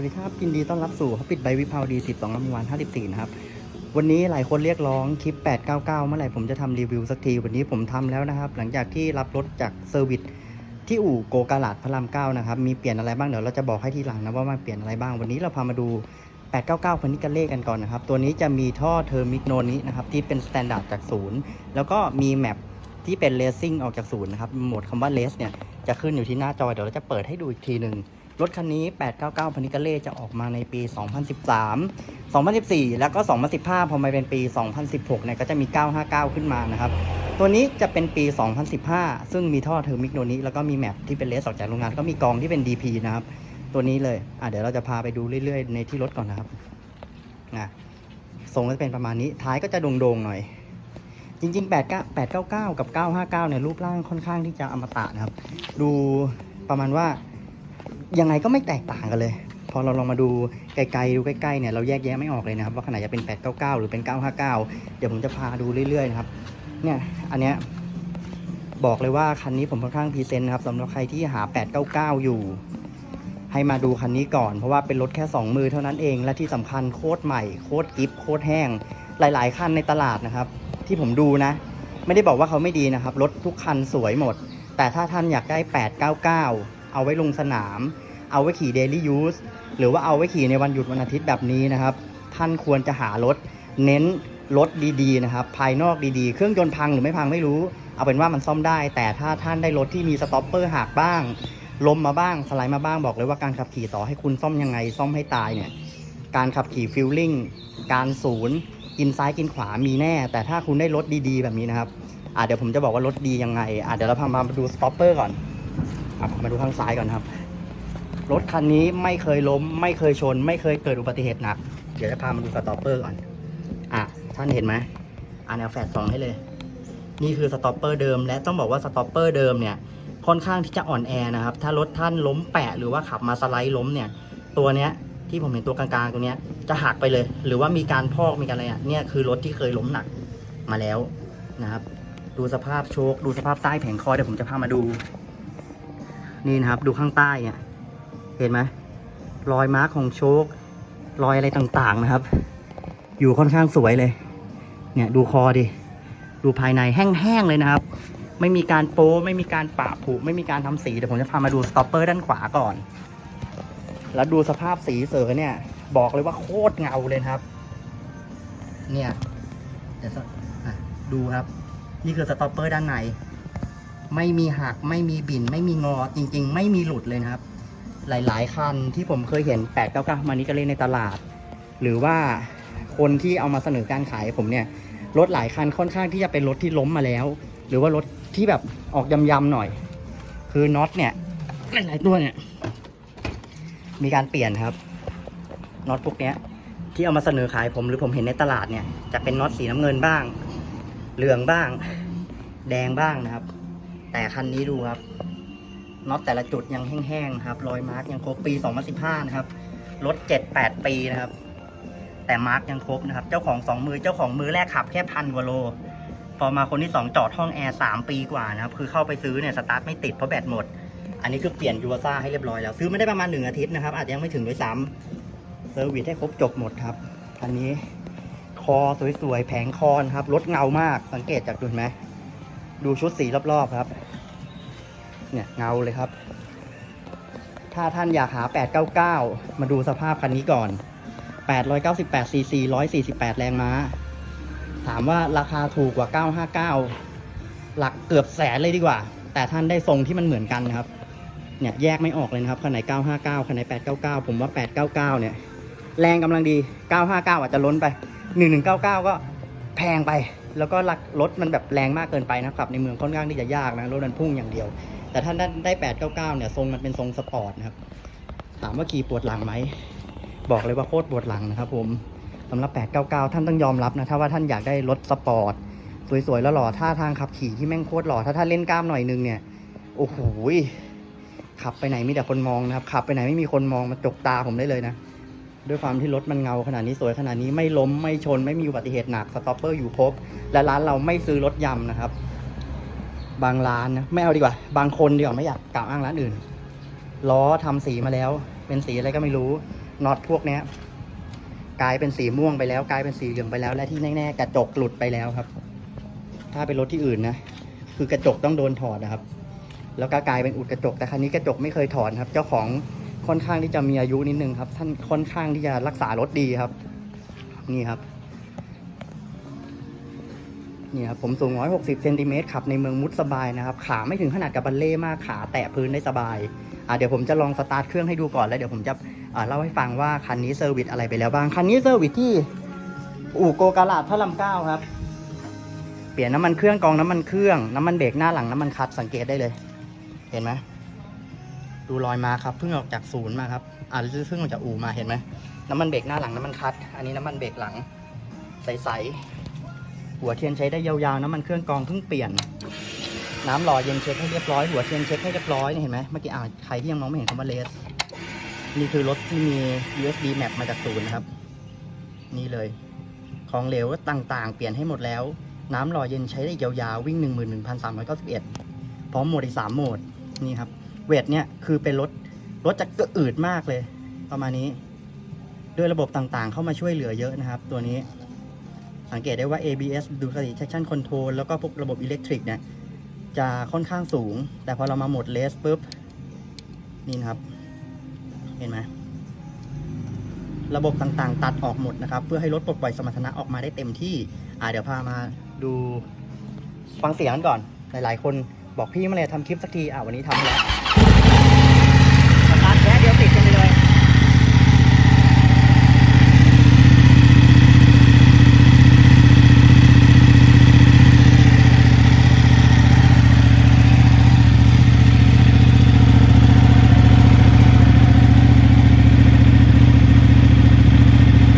วัสดีครับยินดีต้อนรับสู่ฮอปปิดใบวิภาวดี 12ลำวัน54 นะครับ วันนี้หลายคนเรียกร้องคลิป 899 เมื่อไหร่ผมจะทำรีวิวสักที วันนี้ผมทำแล้วนะครับ หลังจากที่รับรถจากเซอร์วิสที่อู่โกกาลาดพระราม 9 นะครับ มีเปลี่ยนอะไรบ้าง เดี๋ยวเราจะบอกให้ทีหลังนะว่ามันเปลี่ยนอะไรบ้าง วันนี้เราพามาดู 899พันนิกาเล่กันก่อนนะครับ ตัวนี้จะมีท่อเทอร์มิกโนนี้นะครับที่เป็นสแตนดาร์ดจากศูนย์ แล้วก็มีแมปที่เป็นเลสซิ่งออกจากศูนย์นะครับ โหมดคำว่าเลสเนี่ยจะขึ้นอยู่ที่หน้าจอ เดี๋ยวเราจะเปิดให้ดูอีกทีหนึ่ง รถคันนี้ 899พันิกาเล่จะออกมาในปี 2013 2014 แล้วก็ 2015 พอมาเป็นปี 2016 เนี่ยก็จะมี 959 ขึ้นมานะครับ ตัวนี้จะเป็นปี 2015 ซึ่งมีท่อเทอร์มิกโนนี้ แล้วก็มีแมปที่เป็นเลสออกจากโรงงาน ก็มีกองที่เป็น DP นะครับ ตัวนี้เลย อะเดี๋ยวเราจะพาไปดูเรื่อยๆ ในที่รถก่อนนะครับนะทรงก็จะเป็นประมาณนี้ ท้ายก็จะโด่งๆ หน่อย จริงๆ 8 899 กับ 959 เนี่ยรูปร่างค่อนข้างที่จะอมตะนะครับ ดูประมาณว่า ยังไงก็ไม่แตกต่างกันเลย พอเราลองมาดูไกลๆดูใกล้ๆเนี่ยเราแยกแยะไม่ออกเลยนะครับ ว่าขนาดจะเป็น 899 หรือเป็น 959 เดี๋ยวผมจะพาดูเรื่อยๆนะครับเนี่ยอันเนี้ยบอกเลยว่าคันนี้ผมค่อนข้างพรีเซนต์นะครับสำหรับใครที่หา 899 อยู่ ให้มาดูคันนี้ก่อน เพราะว่าเป็นรถแค่ 2 มือเท่านั้นเอง และที่สำคัญโคตรใหม่โคตรกิฟโคตรแห้ง หลาย ๆ คันในตลาดนะครับ ที่ผมดูนะ ไม่ได้บอกว่าเขาไม่ดีนะครับ รถทุกคันสวยหมด แต่ถ้าท่านอยากได้ 899 เอาไว้ลงสนาม เอาไว้ขี่ daily use หรือว่าเอาไว้ขี่ในวันหยุดวันอาทิตย์แบบนี้นะครับ ท่านควรจะหารถ เน้นรถดีๆนะครับ ภายนอกดีๆ เครื่องยนต์พังหรือไม่พังไม่รู้ เอาเป็นว่ามันซ่อมได้ แต่ถ้าท่านได้รถที่มีสต็อปเปอร์หักบ้างลมมาบ้างสไลด์มาบ้างบอกเลยว่าการขับขี่ต่อให้คุณซ่อมยังไงซ่อมให้ตายเนี่ยการขับขี่ฟิลลิ่งการศูนย์กินซ้ายกินขวามีแน่ แต่ถ้าคุณได้รถดีๆ แบบนี้นะครับอะเดี๋ยวผมจะบอกว่ารถดียังไงอะเดี๋ยวเราพามาดูสต็อปเปอร์ก่อน มาดูข้างซ้ายก่อนครับ รถคันนี้ไม่เคยล้ม ไม่เคยชน ไม่เคยเกิดอุบัติเหตุหนัก เดี๋ยวจะพามาดูสต็อปเปอร์ก่อน อะ ท่านเห็นไหมอะแนวแฟดสองให้เลย นี่คือสต็อปเปอร์เดิม และต้องบอกว่าสต็อปเปอร์เดิมเนี่ย ค่อนข้างที่จะอ่อนแอนะครับ ถ้ารถท่านล้มแปะหรือว่าขับมาสไลด์ล้มเนี่ย ตัวเนี้ยที่ผมเห็นตัวกลางๆตรงเนี้ยจะหักไปเลย หรือว่ามีการพอกมีการอะไรอะเนี่ยคือรถที่เคยล้มหนักมาแล้วนะครับ ดูสภาพโชคดูสภาพใต้แผงคอเดี๋ยวผมจะพามาดู นี่นะครับ ดูข้างใต้เนี่ย เห็นไหมรอยมาร์คของโชครอยอะไรต่างๆนะครับ อยู่ค่อนข้างสวยเลย เนี่ยดูคอดิ ดูภายในแห้งๆเลยนะครับ ไม่มีการโป้ไม่มีการปะผุไม่มีการทำสี เดี๋ยวผมจะพามาดูสต็อปเปอร์ด้านขวาก่อน แล้วดูสภาพสีเสือเนี่ย บอกเลยว่าโคตรเงาเลยครับ เนี่ยเดี๋ยวดูครับ นี่คือสต็อปเปอร์ด้านใน ไม่มีหักไม่มีบินไม่มีงอจริง ๆ ไม่มีหลุดเลยนะครับ หลายๆ คันที่ผมเคยเห็น8 9 9มานี้ก็เล่นในตลาด หรือว่าคนที่เอามาเสนอการขายผมเนี่ยรถหลายคันค่อนข้างที่จะเป็นรถที่ล้มมาแล้ว หรือว่ารถที่แบบออกยำๆหน่อย คือน็อตเนี่ยหลายๆตัวเนี่ย มีการเปลี่ยนครับน็อตพวกเนี้ย ที่เอามาเสนอขายผมหรือผมเห็นในตลาดเนี่ย จะเป็นน็อตสีน้ำเงินบ้าง เหลืองบ้าง แดงบ้างนะครับ แต่คันนี้ดูครับน็อตแต่ละจุดยังแห้งๆครับ รอยมาร์กยังครบปี 2015 นะครับ รถ 7-8 ปีนะครับ แต่มาร์กยังครบนะครับ เจ้าของสองมือเจ้าของมือแรกขับแค่พันกว่าโล พอมาคนที่สองจอดห้องแอร์สามปีกว่านะครับ คือเข้าไปซื้อเนี่ยสตาร์ทไม่ติดเพราะแบตหมด อันนี้คือเปลี่ยนยูวาซ่าให้เรียบร้อยแล้ว ซื้อไม่ได้ประมาณหนึ่งอาทิตย์นะครับ อาจจะยังไม่ถึงด้วยซ้ำเซอร์วิสให้ครบจบหมดครับคันนี้ คอสวยๆแผงคอนครับ รถเงามาก สังเกตจากดูไหม ดูชุดสีรอบๆครับ เนี่ยเงาเลยครับ ถ้าท่านอยากหา 899 มาดูสภาพคันนี้ก่อน 898 cc 148 แรงม้า ถามว่าราคาถูกกว่า 959 หลักเกือบแสนเลยดีกว่า แต่ท่านได้ทรงที่มันเหมือนกันนะครับ เนี่ยแยกไม่ออกเลยนะครับ คันไหน 959 คันไหน 899 ผมว่า 899 เนี่ย แรงกำลังดี 959 อาจจะล้นไป 1199 ก็แพงไป แล้วก็หลักรถมันแบบแรงมากเกินไปนะครับ ในเมืองค่อนข้างที่จะยากนะรถมันพุ่งอย่างเดียว แต่ถ้าได้ได้899เนี่ยทรงมันเป็นทรงสปอร์ตนะครับ ถามว่าขี่ปวดหลังไหมบอกเลยว่าโคตรปวดหลังนะครับ ผมสำหรับ 899 ท่านต้องยอมรับนะถ้าว่าท่านอยากได้รถสปอร์ตสวยๆแล้วหล่อท่าทางขับขี่ที่แม่งโคตรหล่อถ้าท่านเล่นกล้ามหน่อยนึงเนี่ยโอ้โหขับไปไหนมีแต่คนมองนะครับขับไปไหนไม่มีคนมองมาจกตาผมได้เลยนะ ด้วยความที่รถมันเงาขนาดนี้สวยขนาดนี้ไม่ล้มไม่ชนไม่มีอุบัติเหตุหนักสต็อปเปอร์อยู่ครบ และร้านเราไม่ซื้อรถยำนะครับ บางร้านนะไม่เอาดีกว่า บางคนดีกว่าไม่อยากกล่าวอ้างร้านอื่นล้อทำสีมาแล้ว เป็นสีอะไรก็ไม่รู้น็อตพวกเนี้ย กลายเป็นสีม่วงไปแล้ว กลายเป็นสีเหลืองไปแล้ว และที่แน่ๆกระจกหลุดไปแล้วครับ ถ้าเป็นรถที่อื่นนะคือกระจกต้องโดนถอดนะครับ แล้วก็กลายเป็นอุดกระจกแต่คันนี้กระจกไม่เคยถอดครับ เจ้าของ ค่อนข้างที่จะมีอายุนิดนึงครับ ท่านค่อนข้างที่จะรักษารถดีครับ นี่ครับนี่ครับผมสูง 160 เซนติเมตรขับในเมืองมุดสบายนะครับ ขาไม่ถึงขนาดกับบัลเล่มากขาแตะพื้นได้สบายอ่าเดี๋ยวผมจะลองสตาร์ทเครื่องให้ดูก่อนแล้วเดี๋ยวผมจะอ่าเล่าให้ฟังว่าคันนี้เซอร์วิสอะไรไปแล้วบ้าง คันนี้เซอร์วิสที่อู่โกกาลาดพระรามเก้าครับ เปลี่ยนน้ำมันเครื่องกองน้ำมันเครื่อง น้ำมันเบรกหน้าหลังน้ำมันคัดสังเกตได้เลย เห็นไหม ดูรอยมาครับเพิ่งออกจากศูนย์มาครับอ่าเพิ่งออกจากอู่มาเห็นไหมน้ำมันเบรกหน้าหลังน้ำมันคัด อันนี้น้ำมันเบรกหลังใสๆหัวเทียนใช้ได้ยาวๆน้ำมันเครื่องกรองเพิ่งเปลี่ยน น้ำหล่อเย็นเช็คให้เรียบร้อยหัวเทียนเช็คให้เรียบร้อยนี่เห็นไหมเมื่อกี้อ่าใครที่ยังมองไม่เห็นคำว่าเลสนี่คือรถที่มี USB map มาจากศูนย์นะครับ นี่เลย ของเหลวต่างๆ เปลี่ยนให้หมดแล้ว น้ำหล่อเย็นใช้ได้ยาวๆวิ่ง 11,391พร้อมโหมดอีก3โหมดนี่ครับ เวทเนี่ยคือเป็นรถรถจะกระอืดมากเลย ประมาณนี้ ด้วยระบบต่างๆ เข้ามาช่วยเหลือเยอะนะครับ ตัวนี้ สังเกตได้ว่า ABS ดูสติ traction control แล้วก็พวกระบบอิเล็กทริกเนี่ยจะค่อนข้างสูง แต่พอเรามาหมดเลสปุ๊บ นี่นะครับ เห็นไหมระบบต่างๆ ตัดออกหมดนะครับ เพื่อให้รถปลดปล่อยสมรรถนะออกมาได้เต็มที่ อ่าเดี๋ยวพามาดูฟังเสียงกันก่อน หลายๆ คนบอกพี่เมื่อไหรทำคลิปสักที อ่าวันนี้ทำแล้วสตาร์ทแค่เดียวติดกันไปเลย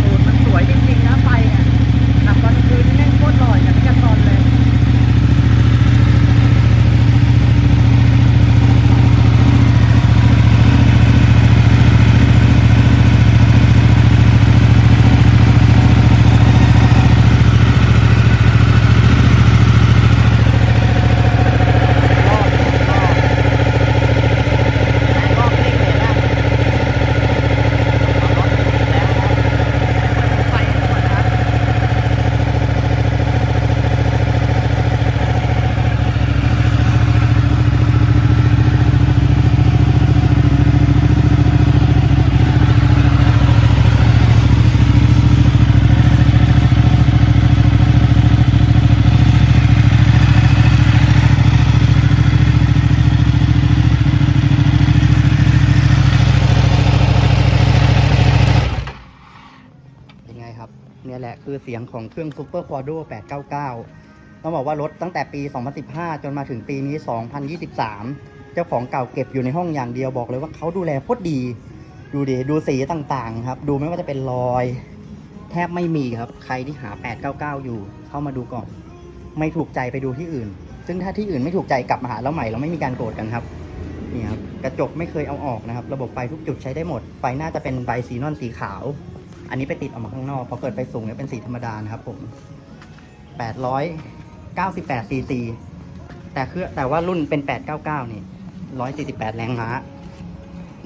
โอ้มันสวยจริงๆนะไฟเนี่ยขับตอนกลางคืนนี่แม่งโคตรหล่ออย่างที่กันตอนเลย รอบรอบรอบเร่งเลยนะเอารถติดแล้วนะครับไฟก่อนนะครับ ยังไงครับ เนี่ยแหละ คือเสียงของเครื่อง Super Quadro 899 ต้องบอกว่ารถตั้งแต่ปี 2015 จนมาถึงปีนี้ 2023 เจ้าของเก่าเก็บอยู่ในห้องอย่างเดียวบอกเลยว่าเขาดูแลโคตรดี ดูดิดูสีต่างๆ ครับ ดูไม่ว่าจะเป็นรอย แทบไม่มีครับ ใครที่หา 899 อยู่ เข้ามาดูก่อน ไม่ถูกใจไปดูที่อื่น ซึ่งถ้าที่อื่นไม่ถูกใจกลับมาหาเราใหม่เราไม่มีการโกรธกันครับนี่ครับกระจกไม่เคยเอาออกนะครับ ระบบไฟทุกจุดใช้ได้หมด ไฟหน้าจะเป็นไบซีนอนสีขาว อันนี้ไปติดออกมาข้างนอกพอเกิดไฟสูงเนี่ยเป็นสีธรรมดานะครับผม898ซีซีแต่คือแต่ว่ารุ่นเป็น899นี่148แรงม้า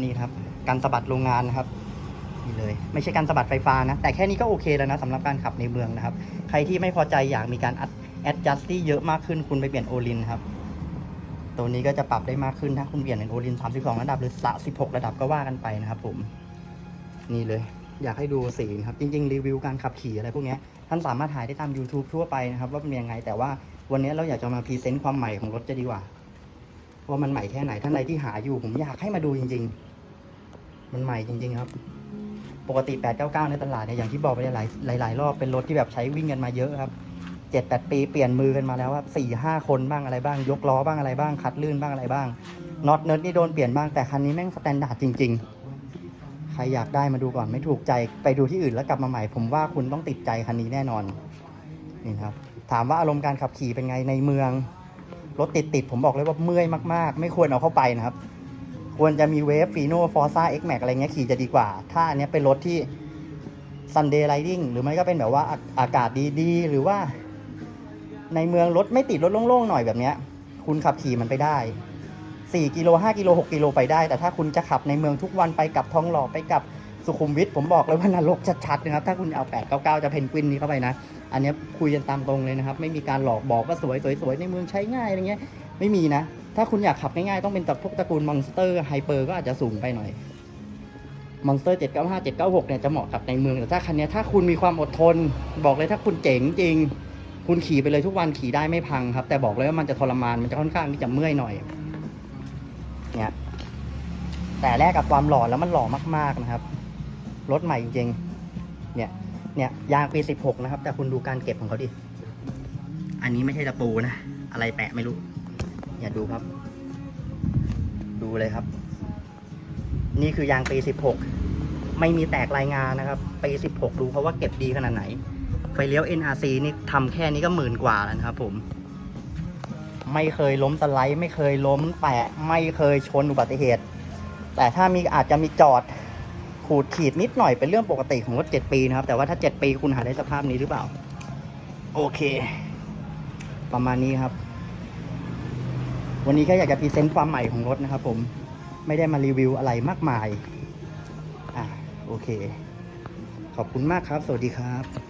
นี่ครับ การสะบัดโรงงานนะครับนี่เลย ไม่ใช่การสะบัดไฟฟ้านะ แต่แค่นี้ก็โอเคแล้วนะสำหรับการขับในเมืองนะครับ ใครที่ไม่พอใจอยากมีการ adjust ที่เยอะมากขึ้นคุณไปเปลี่ยนโอลินครับ ตัวนี้ก็จะปรับได้มากขึ้นถ้าคุณเปลี่ยนเป็นโอลิน32ระดับหรือ16ระดับก็ว่ากันไปนะครับผม นี่เลย อยากให้ดูสีนะครับ จริง ๆ รีวิวการขับขี่อะไรพวกนี้ท่านสามารถถ่ายได้ตาม YouTube ทั่วไปนะครับ ว่าเป็นยังไง แต่ว่าวันนี้เราอยากจะมาพรีเซนต์ความใหม่ของรถจะดีกว่าว่ามันใหม่แค่ไหนท่านใดที่หาอยู่ ผมอยากให้มาดูจริง ๆ มันใหม่จริง ๆ ครับ ปกติ 899 ในตลาดเนี่ยอย่างที่บอกไปหลายหลายรอบเป็นรถที่แบบใช้วิ่งกันมาเยอะครับเจ็ดแปดปีเปลี่ยนมือกันมาแล้วครับสี่ห้าคนบ้างอะไรบ้าง ยกล้อบ้างอะไรบ้างคัดลื่นบ้างอะไรบ้างน็อตเนิร์ดนี่โดนเปลี่ยนบ้างแต่คันนี้แม่งสแตนดาร์ดจริง ๆ ใครอยากได้มาดูก่อนไม่ถูกใจไปดูที่อื่นแล้วกลับมาใหม่ ผมว่าคุณต้องติดใจคันนี้แน่นอนนี่ครับ ถามว่าอารมณ์การขับขี่เป็นไงในเมืองรถติดติดๆผมบอกเลยว่าเมื่อยมากๆ ไม่ควรเอาเข้าไปนะครับ ควรจะมีเวฟฟีโน่ฟอร์ซ่าเอ็กแม็กอะไรเงี้ยขี่จะดีกว่า ถ้าอันเนี้ยเป็นรถที่ Sunday Riding หรือไม่ก็เป็นแบบว่าอากาศดีๆ หรือว่า ในเมืองรถไม่ติดรถโล่งๆหน่อยแบบเนี้ย คุณขับขี่มันไปได้ 4กิโล5กิโล6กิโลไปได้ แต่ถ้าคุณจะขับในเมืองทุกวันไปกับท้องหล่อไปกับสุขุมวิทผมบอกเลยว่านรกชัดๆนะครับถ้าคุณเอา 899 จะเพนกวินนี้เข้าไปนะ อันนี้คุยกันตามตรงเลยนะครับ ไม่มีการหลอกบอกว่าสวยสวยสวยในเมืองใช้ง่ายอะไรเงี้ยไม่มีนะ ถ้าคุณอยากขับง่ายๆต้องเป็นตระพวกตระกูลมอนสเตอร์ไฮเปอร์ก็อาจจะสูงไปหน่อยมอนสเตอร์795 796เนี่ยจะเหมาะกับในเมืองแต่ถ้าคันนี้ถ้าคุณมีความอดทน บอกเลยถ้าคุณเจ๋งจริง คุณขี่ไปเลยทุกวันขี่ได้ไม่พังครับ แต่บอกเลยว่ามันจะทรมานมันจะค่อนข้างที่จะเมื่อยหน่อย เนี่ยแต่แลกกับความหล่อแล้วมันหล่อมากๆนะครับรถใหม่จริงๆเนี่ยเนี่ยยางปี 16 นะครับ แต่คุณดูการเก็บของเขาดิ อันนี้ไม่ใช่ตะปูนะ อะไรแปะไม่รู้เนี่ยดูครับ ดูเลยครับ นี่คือยางปี 16 ไม่มีแตกรายงานนะครับ ปี 16 ดูเพราะว่าเก็บดีขนาดไหน ไฟเลี้ยว NRC นี่ทำแค่นี้ก็หมื่นกว่าแล้วนะครับผม ไม่เคยล้มสไลด์ ไม่เคยล้มแตะไม่เคยชนอุบัติเหตุ แต่ถ้ามีอาจจะมีจอดขูดขีดนิดหน่อยเป็นเรื่องปกติของรถ7ปีนะครับ แต่ว่าถ้า 7 ปีคุณหาได้สภาพนี้หรือเปล่า โอเค ประมาณนี้ครับ วันนี้แค่อยากจะพรีเซนต์ความใหม่ของรถนะครับผมไม่ได้มารีวิวอะไรมากมาย อะ โอเค ขอบคุณมากครับ สวัสดีครับ